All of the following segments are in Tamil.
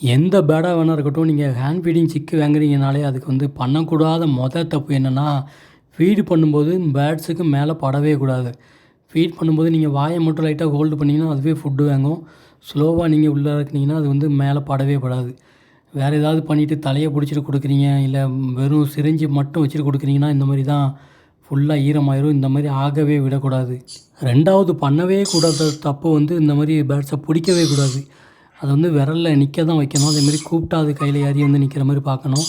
எந்த பேடாக வேணால் இருக்கட்டும் நீங்கள் ஹேண்ட் ஃபீடிங் சிக்கு வாங்குறீங்கனாலே அதுக்கு வந்து பண்ணக்கூடாத மொதல் தப்பு என்னென்னா ஃபீடு பண்ணும்போது பேர்ட்ஸுக்கு மேலே படவே கூடாது. ஃபீட் பண்ணும்போது நீங்கள் வாயை மட்டும் லைட்டாக ஹோல்டு பண்ணிங்கன்னா அதுவே ஃபுட்டு வாங்கும். ஸ்லோவாக நீங்கள் உள்ளே இறக்குனீங்கன்னா அது வந்து மேலே படவே படாது. வேறு ஏதாவது பண்ணிவிட்டு தலையை பிடிச்சிட்டு கொடுக்குறீங்க இல்லை வெறும் சிரிஞ்சு மட்டும் வச்சுட்டு கொடுக்குறீங்கன்னா இந்த மாதிரி தான் ஃபுல்லாக ஈரமாயிரும். இந்த மாதிரி ஆகவே விடக்கூடாது. ரெண்டாவது பண்ணவே கூடாத தப்பு வந்து இந்த மாதிரி பேர்ட்ஸை பிடிக்கவே கூடாது. அது வந்து விரலில் நிற்க தான் வைக்கணும். அதேமாதிரி கூப்பிட்டா அது கையில் ஏறி வந்து நிற்கிற மாதிரி பார்க்கணும்.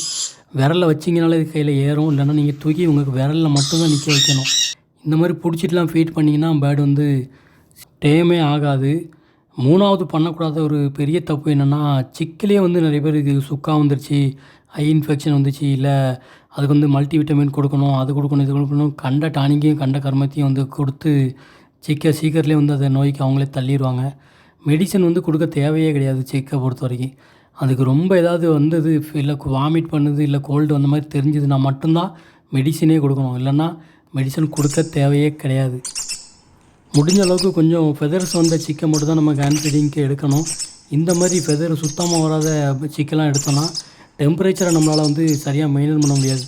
விரலில் வச்சிங்கனாலே இது கையில் ஏறும். இல்லைன்னா நீங்கள் தூக்கி உங்களுக்கு விரலில் மட்டும்தான் நிற்க வைக்கணும். இந்த மாதிரி பிடிச்சிட்டுலாம் ஃபீட் பண்ணிங்கன்னா பேர்டு வந்து டேமே ஆகாது. மூணாவது பண்ணக்கூடாத ஒரு பெரிய தப்பு என்னென்னா சிக்கிலே வந்து நிறைய பேர் இது சுக்கா வந்துருச்சு ஐ இன்ஃபெக்ஷன் வந்துச்சு இல்லை அதுக்கு வந்து மல்டி விட்டமின் கொடுக்கணும் அது கொடுக்கணும் இது கொடுக்கணும் கண்ட டானிக்கையும் கண்ட கர்மத்தையும் வந்து கொடுத்து சீக்கிர சீக்கிரத்துலேயே வந்து அதை நோய்க்கு அவங்களே தள்ளிடுவாங்க மெடிசன் வந்து கொடுக்க தேவையே கிடையாது செக்கை பொறுத்த வரைக்கும். அதுக்கு ரொம்ப ஏதாவது வந்தது இல்லை வாமிட் பண்ணுது இல்லை கோல்டு அந்த மாதிரி தெரிஞ்சதுன்னா மட்டும்தான் மெடிசனே கொடுக்கணும். இல்லைன்னா மெடிசன் கொடுக்க தேவையே கிடையாது. முடிஞ்ச அளவுக்கு கொஞ்சம் ஃபெதர்ஸ் வந்த சிக்கை மட்டும் தான் நம்ம ஹேண்ட் ஃபீடிங்க்கு எடுக்கணும். இந்த மாதிரி ஃபெதர் சுத்தமாக வராத சிக்கெல்லாம் எடுத்தோம்னா டெம்பரேச்சரை நம்மளால் வந்து சரியாக மெயின்டைன் பண்ண முடியாது.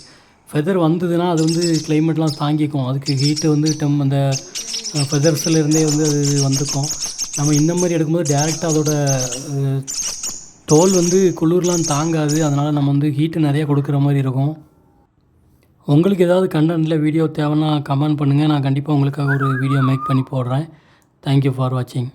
ஃபெதர் வந்ததுன்னா அது வந்து கிளைமேட்லாம் தாங்கிக்கும். அதுக்கு ஹீட்டு வந்து டெம் அந்த ஃபெதர்ஸ்லேருந்தே வந்து அது வந்துக்கும் நம்ம இந்த மாதிரி எடுக்கும்போது டேரெக்டாக அதோட தோல் வந்து குளிர்லாம் தாங்காது. அதனால் நம்ம வந்து ஹீட்டு நிறையா கொடுக்குற மாதிரி இருக்கும். உங்களுக்கு ஏதாவது கண்டென்ட்டில் வீடியோ தேவைன்னா கமெண்ட் பண்ணுங்கள் நான் கண்டிப்பாக உங்களுக்காக ஒரு வீடியோ மேக் பண்ணி போடுறேன். தேங்க்யூ ஃபார் வாட்சிங்